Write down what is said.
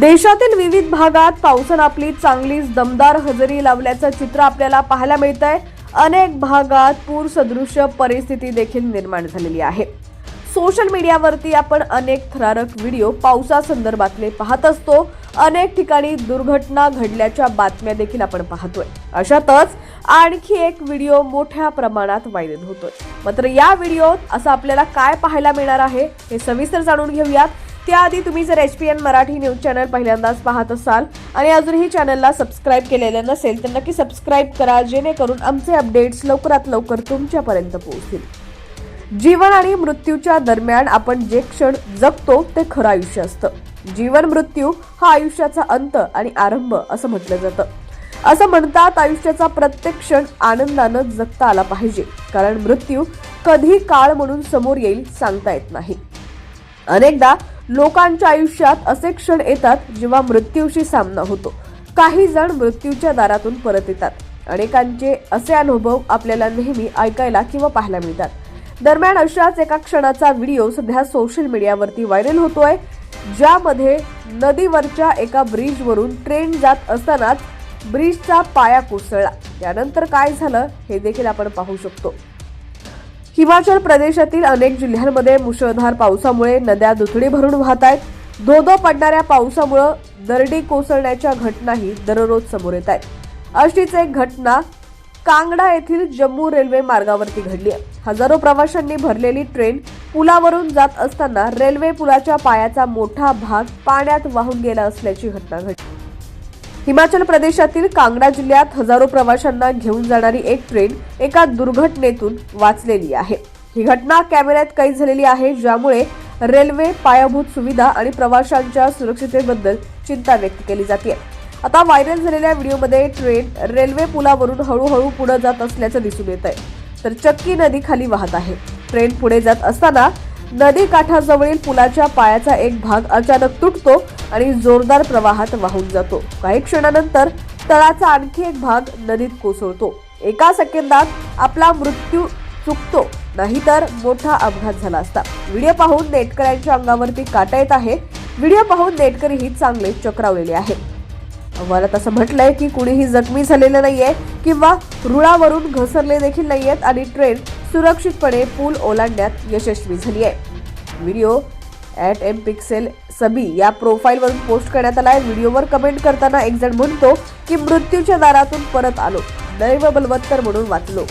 देशातील विविध भागात पावसानं आपली चांगलीच दमदार हजेरी लावल्याचं चित्र आपल्याला पाहायला मिळत आहे अनेक भागात पूर सदृश्य परिस्थिती देखील निर्माण झालेली आहे. सोशल मीडियावरती आपण अनेक थरारक व्हिडिओ पावसासंदर्भातले पाहत असतो. अनेक ठिकाणी दुर्घटना घडल्याच्या बातम्या देखील आपण पाहतोय. अशातच आणखी एक व्हिडिओ मोठ्या प्रमाणात व्हायरल होतोय. मात्र या व्हिडिओत असं आपल्याला काय पाहायला मिळणार आहे हे सविस्तर जाणून घेऊयात. त्याआधी तुम्ही जर H P N Marathi news channel पहिल्यांदाच पाहत असाल आणि अजूनही चॅनलला सबस्क्राईब केलेलं नसेल तर नक्की सबस्क्राईब करा जेणेकरून आमचे अपडेट्स लवकरात लवकर तुमच्यापर्यंत पोहोचतील. जीवन आणि मृत्यूच्या दरम्यान आपण जे क्षण जगतो ते खरं आयुष्य असतं. जीवन मृत्यू हा आयुष्याचा अंत आणि आरंभ असं म्हटलं जातं. असं म्हणतात आयुष्याचा प्रत्येक क्षण आनंदानं जगता आला पाहिजे कारण मृत्यू कधी काळ म्हणून समोर येईल सांगता येत नाही. अनेकदा लोकांच्या आयुष्यात असे क्षण येतात जेव्हा मृत्यूशी सामना होतो. काही जण मृत्यूच्या दारातून परत येतात. अनेकांचे असे अनुभव आपल्याला नेहमी ऐकायला किंवा पाहायला मिळतात. दरम्यान अशाच एका क्षणाचा व्हिडिओ सध्या सोशल मीडियावरती व्हायरल होतोय ज्यामध्ये नदीवरच्या एका ब्रिजवरून ट्रेन जात असतानाच ब्रिजचा पाया कोसळला. त्यानंतर काय झालं हे देखील आपण पाहू शकतो. हिमाचल प्रदेशातील अनेक जिल्ह्यांमध्ये मुसळधार पावसामुळे नद्या दुथडी भरून वाहत आहेत. धोधो पडणाऱ्या पावसामुळं दरडी कोसळण्याच्या घटनाही दररोज समोर येत आहेत. अशीच एक घटना कांगडा येथील जम्मू रेल्वे मार्गावरती घडली आहे. हजारो प्रवाशांनी भरलेली ट्रेन पुलावरून जात असताना रेल्वे पुलाच्या पायाचा मोठा भाग पाण्यात वाहून गेला असल्याची घटना घडली. हिमाचल प्रदेशातील कांगडा जिल्ह्यात हजारो प्रवाशांना घेऊन जाणारी एक ट्रेन एका दुर्घटनेतून वाचलेली आहे. ही घटना कॅमेऱ्यात कैद झालेली आहे ज्यामुळे रेल्वे पायाभूत सुविधा आणि प्रवाशांच्या सुरक्षिततेबद्दल चिंता व्यक्त केली जाते. आता व्हायरल झालेल्या व्हिडिओमध्ये ट्रेन रेल्वे पुलावरून हळूहळू पुढे जात असल्याचं दिसून येत आहे तर चक्की नदी खाली वाहत आहे. ट्रेन पुढे जात असताना नदी काठाजवळील पुलाच्या पायाचा एक भाग अचानक तुटतो आणि जोरदार प्रवाहात वाहून जातो. काही क्षणानंतर तळाचा आणखी एक भाग नदीत कोसळतो. एका सेकंदात आपला मृत्यू चुकतो नाहीतर मोठा अपघात झाला असता. व्हिडिओ पाहून नेटकऱ्यांच्या अंगावरती काटा येत आहे. व्हिडिओ पाहून नेटकरी ही चांगले चक्रावलेले आहे. अहवालात असं म्हटलंय की कुणीही जखमी झालेलं नाहीये किंवा रुळावरून घसरले देखील नाहीयेत आणि ट्रेन सुरक्षितपणे पूल ओलांडण्यात यशस्वी झाली आहे. व्हिडिओ ॲट एम पिक्सेल सबी या प्रोफाईलवरून पोस्ट करण्यात आला आहे. व्हिडिओवर कमेंट करताना एक जण म्हणतो की मृत्यूच्या दारातून परत आलो. दैव बलवत्तर म्हणून वाचलो.